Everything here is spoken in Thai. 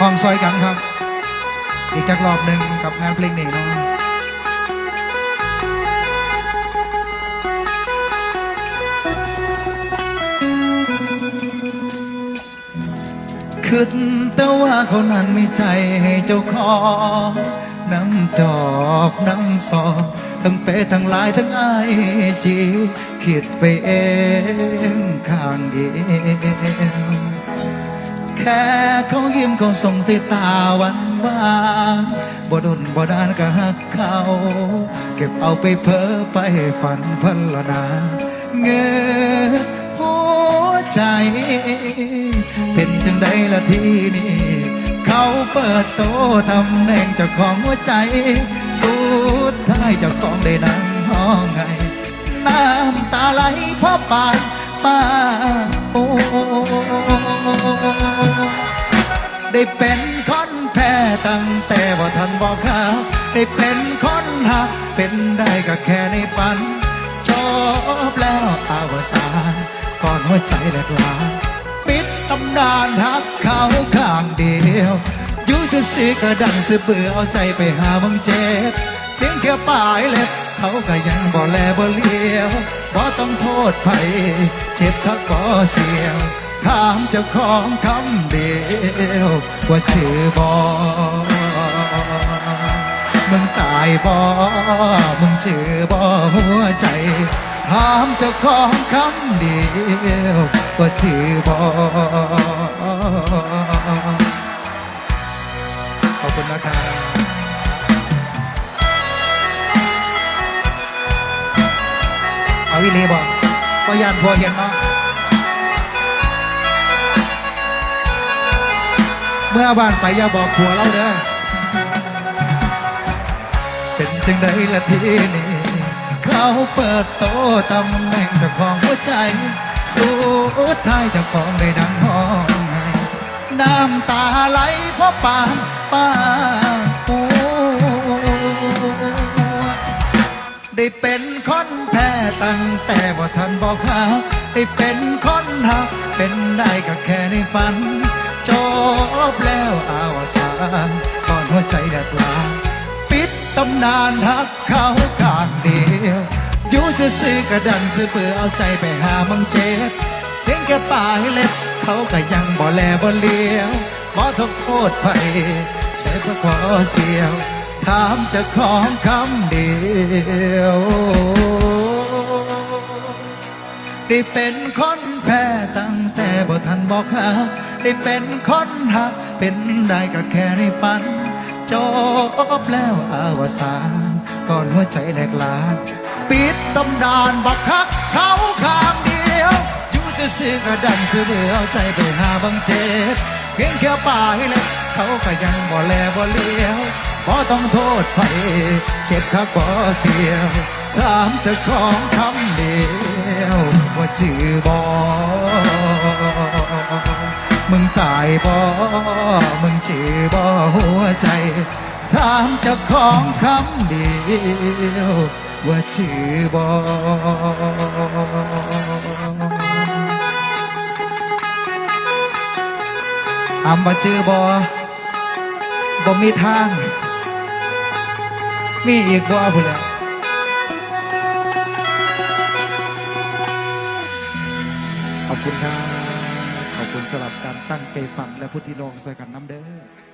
ห้องซอยกันครับ อีกจักรอบหนึ่งกับงานเพลงนี้เนาะขึ้นแต่ว่าเขานั้นไม่ใจให้เจ้าของน้ำจอกน้ำซอทั้งเปทั้งลายทั้งไอจีคิดไปเองข้างเดียว แค่เขายิ้มเขาส่งสายตาหวันหวานบ่ดนบ่ดานก็หักเขา เก็บเอาไปเพ้อไปฝันพันละนาเงือหัวใจ เป็นจังใดละทีนี้เขาเปิดโตตำแหน่งเจ้าของหัวใจ สุดท้ายเจ้าของได้นั่งห้องไง น้ำตาไหลเพราะปานมา ได้เป็นคนแท้ตั้งแต่ว่าทันบอกข่าวได้เป็นคนหักเป็นได้ก็แค่ในฝันจบแล้วอาวสานก่อนหัวใจแหลกลานปิดตำนานหักเขาข้างเดียวอยู่จะสีกระดังสือเบื่อเอาใจไปหาบังเจ็บเพียงแค่ปลายเล็บเขาก็ยังบ่แลบ่เลี้ยวบ่ต้องโทษไผเจ็บทักบ่เสียว ถามเจ้าของคำเดียวว่าชื่อบ่มึงตายบ่มึงชื่อบ่หัวใจ ถามเจ้าของคำเดียวว่าชื่อบ่ขอบคุณนะครับเอาวิลีบอกก็ยานพอเห็นเนาะ เมื่อบ้านไปอย่าบอกผัวเราเด้อเป็นจังใดละทีนี้เขาเปิดโตตำแหน่งเจ้าของหัวใจสุดท้ายเจ้าของได้ดังห้องไห้น้ำตาไหลเพราะปานป้าปูได้เป็นคนแพ้ตั้งแต่บ่ทันบอกหาได้เป็นคนหักเป็นได้ก็แค่ในฝันจบแล้ว ก่อนหัวใจแดดลาปิดตำนานหักเขาข้างเดียวอยู่ซื่อๆกระดันซื้อเปือเอาใจไปหามังเจ็บเพียงแค่ปลายเล็บเขาก็ยังบ่แลบ่เลี้ยวบ่ต้องโทษไผใช้เพื่อขอเสียว ถามจะของคำเดียวได้เป็นคนแพ้ตั้งแต่บ่ทันบอกหาได้เป็นคนหัก เป็นได้ก็แค่ในฝัน จบแล้วอาวสานก่อนหัวใจแหลกลานปิดตำนานบักคักเขาข้างเดียว อยู่จะซื้อกระดันซื้อเบื่อเอาใจไปหาบังเจ็บเพียงแค่ปลายเล็บเขาก็ยังบ่แลบ่เลี้ยวบ่ต้องโทษไผเจ็บข้าบ่เสียวถามเจ้าของคำเดียวว่าชื่อบ่ บ่มึงชื่อบ่หัวใจ ถามจ้าของคำเดียว ว่าชื่อบอถามว่าชื่อบอบอมีทาง มีอีกบ่พุ่นแหละขอบคุณครับ สำหรับการตั้งใจฟังและผู้ที่ลองใส่กันน้ำเด้อ